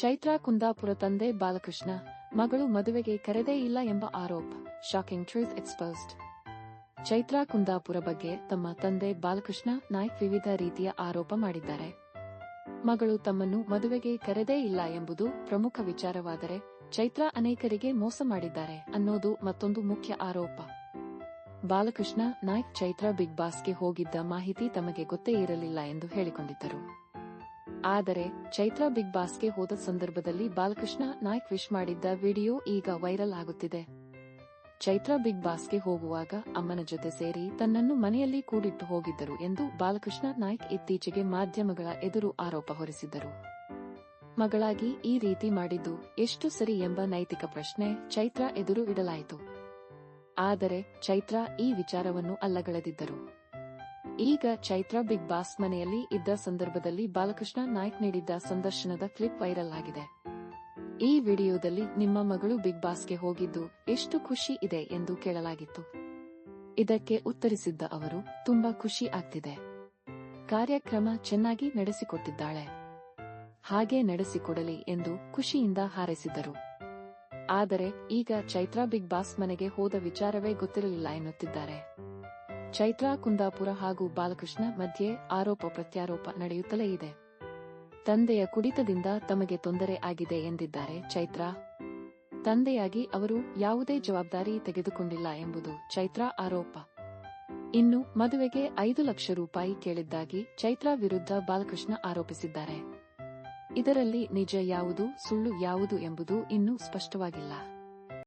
ಚೈತ್ರಾ ಕುಂದಾಪುರ ತಂದೆ ಬಾಲಕೃಷ್ಣ, ಮಗಳು ಮದುವೆಗೆ ಕರೆದೇ ಇಲ್ಲ ಎಂಬ ಆರೋಪ shocking truth exposed Chaitra Kundapura ಬಗ್ಗೆ ತಮ್ಮ ತಂದೆ ಬಾಲಕೃಷ್ಣ ನಾಯ್ಕ್ ವಿವಿಧ ರೀತಿಯ ಆರೋಪ ಮಾಡಿದ್ದಾರೆ. ಮಗಳು ತಮ್ಮನ್ನು ಮದುವೆಗೆ ಕರೆದೇ ಇಲ್ಲ ಎಂಬುದು ಪ್ರಮುಖ ವಿಚಾರವಾದರೆ ಚೈತ್ರಾ ಅನೇಕರಿಗೆ ಮೋಸ ಮಾಡಿದ್ದಾರೆ ಅನ್ನೋದು ಮತ್ತೊಂದು ಮುಖ್ಯ ಆರೋಪ. ಬಾಲಕೃಷ್ಣ ನಾಯ್ಕ್ ಚೈತ್ರಾ ಬಿಗ್ ಬಾಸ್ಗೆ ಹೋಗಿದ್ದ ಮಾಹಿತಿ ತಮಗೆ ಗೊತ್ತೇ ಇರಲಿಲ್ಲ ಎಂದು ಹೇಳಿಕೊಂಡಿದ್ದರು. ಆದರೆ, ಚೈತ್ರಾ ಬಿಗ್ ಬಾಸ್ಗೆ ಹೋದ ಸಂದರ್ಭದಲ್ಲಿ ಬಾಲಕೃಷ್ಣ ನಾಯ್ಕ್ ವಿಶ್ ಮಾಡಿದ್ದ ವಿಡಿಯೋ ಈಗ ವೈರಲ್ ಆಗುತ್ತಿದೆ. ಚೈತ್ರ ಬಿಗ್ ಬಾಸ್ಗೆ ಹೋಗುವಾಗ ಅಮ್ಮನ ಜೊತೆ ಸೇರಿ ತನ್ನನ್ನು ಮನೆಯಲ್ಲಿ ಕೂಡಿಟ್ಟು ಹೋಗಿದ್ದರು ಎಂದು ಬಾಲಕೃಷ್ಣ ನಾಯ್ಕ್ ಇತ್ತೀಚೆಗೆ ಮಾಧ್ಯಮಗಳ ಎದುರು ಆರೋಪ ಹೊರಿಸಿದ್ದರು. ಮಗಳಾಗಿ ಈ ರೀತಿ ಮಾಡಿದ್ದು ಎಷ್ಟು ಸರಿ ಎಂಬ ನೈತಿಕ ಪ್ರಶ್ನೆ ಚೈತ್ರಾ ಎದುರು ಇಡಲಾಯಿತು. ಆದರೆ, ಚೈತ್ರಾ ಈ ವಿಚಾರವನ್ನು ಅಲ್ಲಗಳೆದಿದ್ದರು. ಈಗ ಚೈತ್ರ ಬಿಗ್ ಬಾಸ್ ಮನೆಯಲ್ಲಿ ಇದ್ದ ಸಂದರ್ಭದಲ್ಲಿ ಬಾಲಕೃಷ್ಣ ನಾಯ್ಕ್ ನೀಡಿದ್ದ ಸಂದರ್ಶನದ ಕ್ಲಿಪ್ ವೈರಲ್ ಆಗಿದೆ. ಈ ವಿಡಿಯೋದಲ್ಲಿ ನಿಮ್ಮ ಮಗಳು ಬಿಗ್ ಬಾಸ್ಗೆ ಹೋಗಿದ್ದು ಎಷ್ಟು ಖುಷಿ ಇದೆ ಎಂದು ಕೇಳಲಾಗಿತ್ತು. ಇದಕ್ಕೆ ಉತ್ತರಿಸಿದ್ದ ಅವರು, ತುಂಬಾ ಖುಷಿ ಆಗ್ತಿದೆ. ಕಾರ್ಯಕ್ರಮ ಚೆನ್ನಾಗಿ ನಡೆಸಿಕೊಟ್ಟಿದ್ದಾಳೆ. ಹಾಗೆ ನಡೆಸಿಕೊಡಲಿ ಎಂದು ಖುಷಿಯಿಂದ ಹಾರೈಸಿದರು. ಆದರೆ ಈಗ ಚೈತ್ರಾ ಬಿಗ್ ಬಾಸ್ ಮನೆಗೆ ಹೋದ ವಿಚಾರವೇ ಗೊತ್ತಿರಲಿಲ್ಲ ಎನ್ನುತ್ತಿದ್ದಾರೆ. ಚೈತ್ರಾ, ಕುಂದಾಪುರ ಹಾಗೂ ಬಾಲಕೃಷ್ಣ ಮಧ್ಯೆ ಆರೋಪ ಪ್ರತ್ಯಾರೋಪ ನಡೆಯುತ್ತಲೇ ಇದೆ. ತಂದೆಯ ಕುಡಿತದಿಂದ ತಮಗೆ ತೊಂದರೆ ಆಗಿದೆ ಎಂದಿದ್ದಾರೆ ಚೈತ್ರಾ. ತಂದೆಯಾಗಿ ಅವರು ಯಾವುದೇ ಜವಾಬ್ದಾರಿ ತೆಗೆದುಕೊಂಡಿಲ್ಲ ಎಂಬುದು ಚೈತ್ರಾ ಆರೋಪ. ಇನ್ನು ಮದುವೆಗೆ ಐದು ಲಕ್ಷ ರೂಪಾಯಿ ಕೇಳಿದ್ದಾಗಿ ಚೈತ್ರಾ ವಿರುದ್ಧ ಬಾಲಕೃಷ್ಣ ಆರೋಪಿಸಿದ್ದಾರೆ. ಇದರಲ್ಲಿ ನಿಜ ಯಾವುದು, ಸುಳ್ಳು ಯಾವುದು ಎಂಬುದು ಇನ್ನೂ ಸ್ಪಷ್ಟವಾಗಿಲ್ಲ.